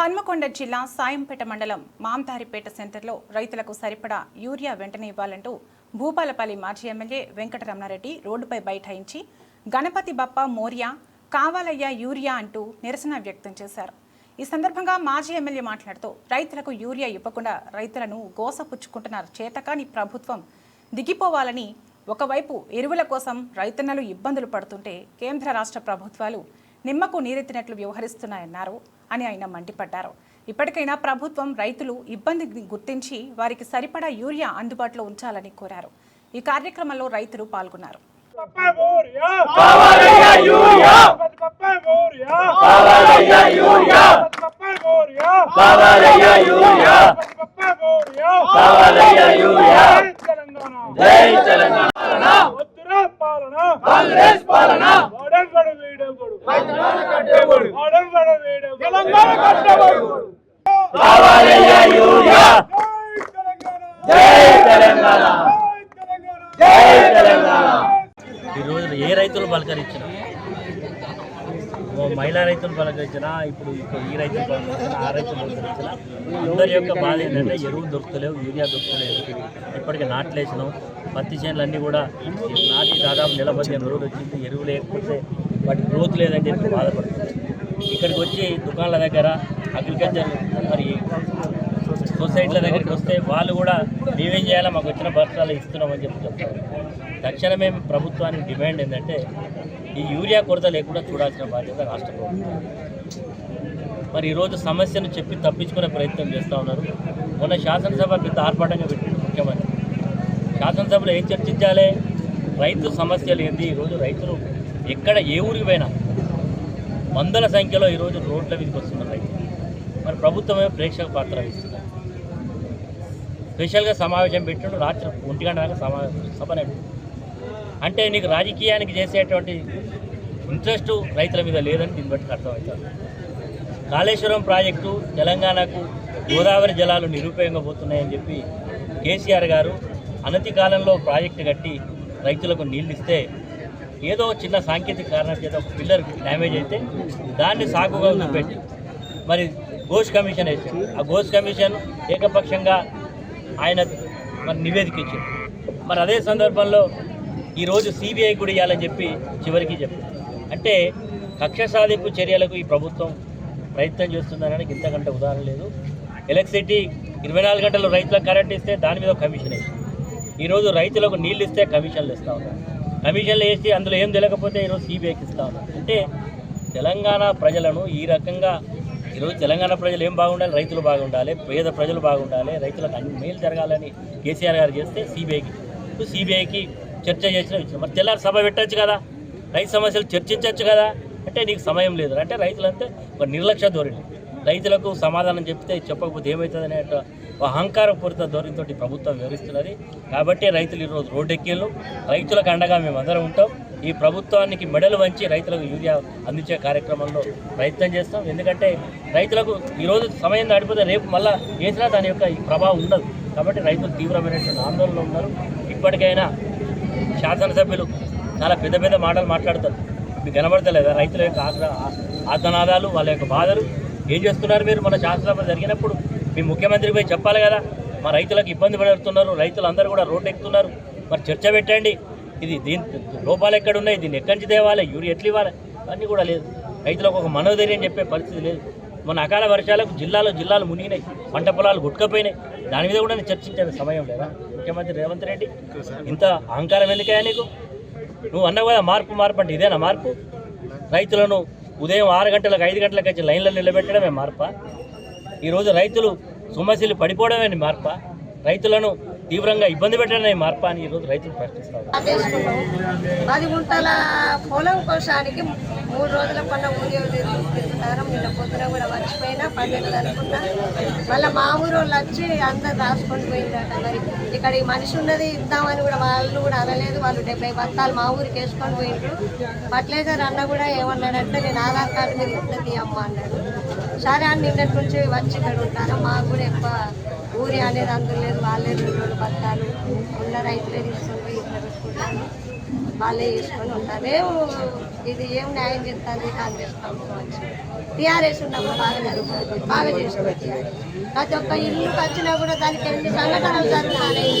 హన్మకొండ జిల్లా సాయంపేట మండలం మాంతారిపేట సెంటర్లో రైతులకు సరిపడా యూరియా వెంటనే ఇవ్వాలంటూ భూపాలపల్లి మాజీ ఎమ్మెల్యే వెంకటరమణారెడ్డి రోడ్డుపై బైఠాయించి గణపతి బప్ప మోర్యా కావాలయ్యా యూరియా అంటూ నిరసన వ్యక్తం చేశారు. ఈ సందర్భంగా మాజీ ఎమ్మెల్యే మాట్లాడుతూ రైతులకు యూరియా ఇవ్వకుండా రైతులను గోసపుచ్చుకుంటున్నారు. చేతకాని ప్రభుత్వం దిగిపోవాలని ఒకవైపు ఎరువుల కోసం రైతన్నలు ఇబ్బందులు పడుతుంటే కేంద్ర రాష్ట్ర ప్రభుత్వాలు నిమ్మకు నీరెత్తినట్లు వ్యవహరిస్తున్నాయన్నారు అని ఆయన మండిపడ్డారు. ఇప్పటికైనా ప్రభుత్వం రైతులు ఇబ్బందిని గుర్తించి వారికి సరిపడా యూరియా అందుబాటులో ఉంచాలని కోరారు. ఈ కార్యక్రమంలో రైతులు పాల్గొన్నారు. జై తెలంగాణ. కాంగ్రెస్ పాలన. కావాలయ్యా యూరియా జై తెలంగాణ జై తెలంగాణ ఈ రోజున ఏ రైతులు పలకరించిన ఓ మహిళా రైతులు పలకరించిన ఇప్పుడు ఇప్పుడు ఈ రైతులు పలకరించిన ఆ రైతులు పలకరించిన అందరి యొక్క బాధ ఏంటంటే ఎరువు దొరుకుతలేవు యూరియా దొరుకుతలేదు. ఇప్పటికి నాట్లేసినాం పత్తి చేనులు అన్నీ కూడా నాటి దాదాపు నెల పదిహేను రోజులు వచ్చింది ఎరువు లేకపోతే వాటి గ్రోత్ లేదని చెప్పి బాధపడుతుంది. ఇక్కడికి వచ్చి దుకాణాల దగ్గర అగ్రికల్చర్ మరి సొసైటీల దగ్గరికి వస్తే వాళ్ళు కూడా మేమేం చేయాలో మాకు వచ్చిన బస్తాలు ఇస్తున్నామని చెప్పి చెప్తారు. తక్షణమే ప్రభుత్వానికి డిమాండ్ ఏంటంటే ఈ యూరియా కొరత లేకుండా చూడాల్సిన బాధ్యత రాష్ట్ర ప్రభుత్వం. మరి ఈరోజు సమస్యను చెప్పి తప్పించుకునే ప్రయత్నం చేస్తూ ఉన్నారు. మొన్న శాసనసభ పెద్ద ఆర్భాటంగా పెట్టింది ముఖ్యమంత్రి. శాసనసభలో ఏం చర్చించాలి? రైతు సమస్యలు ఏంది ఈరోజు రైతులు ఎక్కడ ఏ ఊరికి పోయినా వందల సంఖ్యలో ఈరోజు రోడ్ల మీదకి వస్తున్నారు రైతులు మరి ప్రభుత్వమే ప్రేక్షక పాత్ర వహిస్తున్నారు స్పెషల్గా సమావేశం పెట్టిండు రాత్రి ఒంటి గంట దాకా సమావేశం సభ అంటే నీకు రాజకీయానికి చేసేటువంటి ఇంట్రెస్ట్ రైతుల మీద లేదని దీన్ని బట్టి అర్థమవుతుంది. కాళేశ్వరం ప్రాజెక్టు తెలంగాణకు గోదావరి జలాలు నిరుపయోగంగా పోతున్నాయని చెప్పి కేసీఆర్ గారు అనతి కాలంలో ప్రాజెక్టు కట్టి రైతులకు నీళ్ళు ఇస్తే ఏదో చిన్న సాంకేతిక కారణం చేత ఒక పిల్లర్ డ్యామేజ్ అయితే దాన్ని సాగుగా పెట్టి మరి గోష్ కమిషన్ వేసాడు ఆ గోష్ కమిషన్ ఏకపక్షంగా ఆయన మరి నివేదిక ఇచ్చింది మరి అదే సందర్భంలో ఈరోజు సిబిఐ కూడా ఇవ్వాలని చెప్పి చివరికి చెప్పారు. అంటే కక్ష సాధింపు చర్యలకు ఈ ప్రభుత్వం ప్రయత్నం చేస్తుందనడానికి ఇంతకంటే ఉదాహరణ లేదు. ఎలక్ట్రిసిటీ ఇరవై నాలుగు గంటలు రైతులకు కరెంట్ ఇస్తే దాని మీద ఒక కమిషన్ వేసి ఈరోజు రైతులకు నీళ్ళు ఇస్తే కమిషన్లు ఇస్తూ ఉన్నారు. కమిషన్లు వేసి అందులో ఏం తెలియకపోతే ఈరోజు సిబిఐకి ఇస్తా అంటే తెలంగాణ ప్రజలను ఈ రకంగా ఈరోజు తెలంగాణ ప్రజలు ఏం బాగుండాలి? రైతులు బాగుండాలి పేద ప్రజలు బాగుండాలి రైతులకు అన్ని మేలు జరగాలని కేసీఆర్ గారు చేస్తే సిబిఐకి సిబిఐకి చర్చ చేసిన విషయం. మరి తెల్లారి సభ పెట్టచ్చు కదా? రైతు సమస్యలు చర్చించవచ్చు కదా? అంటే నీకు సమయం లేదు. అంటే రైతులంతా ఒక నిర్లక్ష్య ధోరణి. రైతులకు సమాధానం చెప్తే చెప్పకపోతే ఏమవుతుంది అహంకారపూరిత ధోరణితో ప్రభుత్వం వివరిస్తున్నది కాబట్టి రైతులు ఈరోజు రోడ్డెక్కిళ్ళు. రైతులకు అండగా మేము ఉంటాం. ఈ ప్రభుత్వానికి మెడలు వంచి రైతులకు యూరియా అందించే కార్యక్రమంలో ప్రయత్నం చేస్తాం. ఎందుకంటే రైతులకు ఈరోజు సమయం దాటిపోతే రేపు మళ్ళా వేసినా దాని యొక్క ఈ ప్రభావం ఉండదు. కాబట్టి రైతులు తీవ్రమైనటువంటి ఆందోళనలో ఉన్నారు. ఇప్పటికైనా శాసనసభ్యులు చాలా పెద్ద పెద్ద మాటలు మాట్లాడతారు. మీకు కనబడతలేదా? రైతుల యొక్క ఆగ్ర ఆర్తనాదాలు వాళ్ళ యొక్క బాధలు. ఏం చేస్తున్నారు మీరు? మన శాసనసభ జరిగినప్పుడు మీ ముఖ్యమంత్రి పోయి చెప్పాలి కదా. మా రైతులకు ఇబ్బంది పడుతున్నారు. రైతులు అందరూ కూడా రోడ్డు ఎక్కుతున్నారు. మరి చర్చ పెట్టండి. ఇది దీని లోపాలు ఎక్కడ ఉన్నాయి దీన్ని ఎక్కడి నుంచి తేవాలి? యూరియా ఎట్లు ఇవ్వాలి? అన్నీ కూడా లేదు. రైతులకు ఒక మనోధైర్యం చెప్పే పరిస్థితి లేదు. మన అకాల వర్షాలకు జిల్లాలో జిల్లాలు మునిగినాయి. పంట పొలాలు గుట్టుకపోయినాయి. దాని మీద కూడా నేను చర్చించే సమయం లేదా? ముఖ్యమంత్రి రేవంత్ రెడ్డి ఇంత అహంకారం ఎందుకయ్యా నీకు? నువ్వు అన్నావు కదా మార్పు మార్పు అంటే ఇదేనా మార్పు? రైతులను ఉదయం ఆరు గంటలకు ఐదు గంటలకు వచ్చి లైన్లో నిలబెట్టడమే మార్ప? ఈరోజు రైతులు సమస్యలు పడిపోవడమే మార్ప? రైతులను తీవ్రంగా ఇబ్బంది పెట్టడమే మార్పా అని ఈరోజు రైతులు ప్రశ్నిస్తారు పది గుంటల పొలం కోసానికి మూడు రోజుల పన్న ఊరియో తిరుగుతారు నిన్న పొద్దున కూడా మర్చిపోయినా పన్నెండు అనుకున్నా. మళ్ళీ మా ఊరు వాళ్ళు వచ్చి అందరు రాసుకొని పోయిందట మరి. ఇక్కడ ఈ మనిషి ఉన్నది ఇద్దామని కూడా వాళ్ళు కూడా అనలేదు. వాళ్ళు డెబ్బై బత్తాలు మా ఊరికి వేసుకొని పోయిండ్రు ఫర్టిలైజర్ అన్న కూడా ఏమన్నాడంటే నేను ఆధార్ కార్డు మీద ఇస్తుంది అమ్మ అన్నాడు. సరే అని నిన్నటి నుంచి వచ్చి ఇక్కడ ఉంటాను మాకు కూడా ఎక్కువ ఊరి అనేది అందరు లేదు వాళ్ళే రెండు రోజులు ఉన్న రైతులే తీసుకొని పోయి ఇట్లా పెట్టుకుంటాను వాళ్ళే చేసుకొని ఉంటారు. ఇది ఏం న్యాయం చేస్తుంది కాంగ్రెస్ ప్రభుత్వం టీఆర్ఎస్ ఉన్నప్పుడు బాగా జరుగుతుంది బాగా చేసుకోవచ్చు ప్రతి ఒక్క ఇల్లు వచ్చినా కూడా దానికి ఎన్ని సంఘటనలు జరుగుతాయి?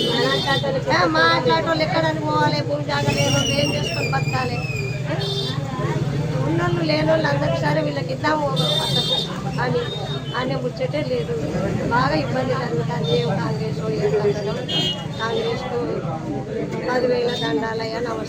ఆ, మాట్లాడేటోళ్ళు ఎక్కడానికి పోవాలి భూమి జాగలేదు ఏం చేసుకొని బతకాలి? ఉన్నోళ్ళు లేని వాళ్ళు సరే వీళ్ళకి ఇద్దాము అనే ముచ్చటే లేదు. బాగా ఇబ్బంది జరుగుతుంది. ఏం కాంగ్రెస్ కాంగ్రెస్కు పదివేల దండాలయ్యా నమస్తే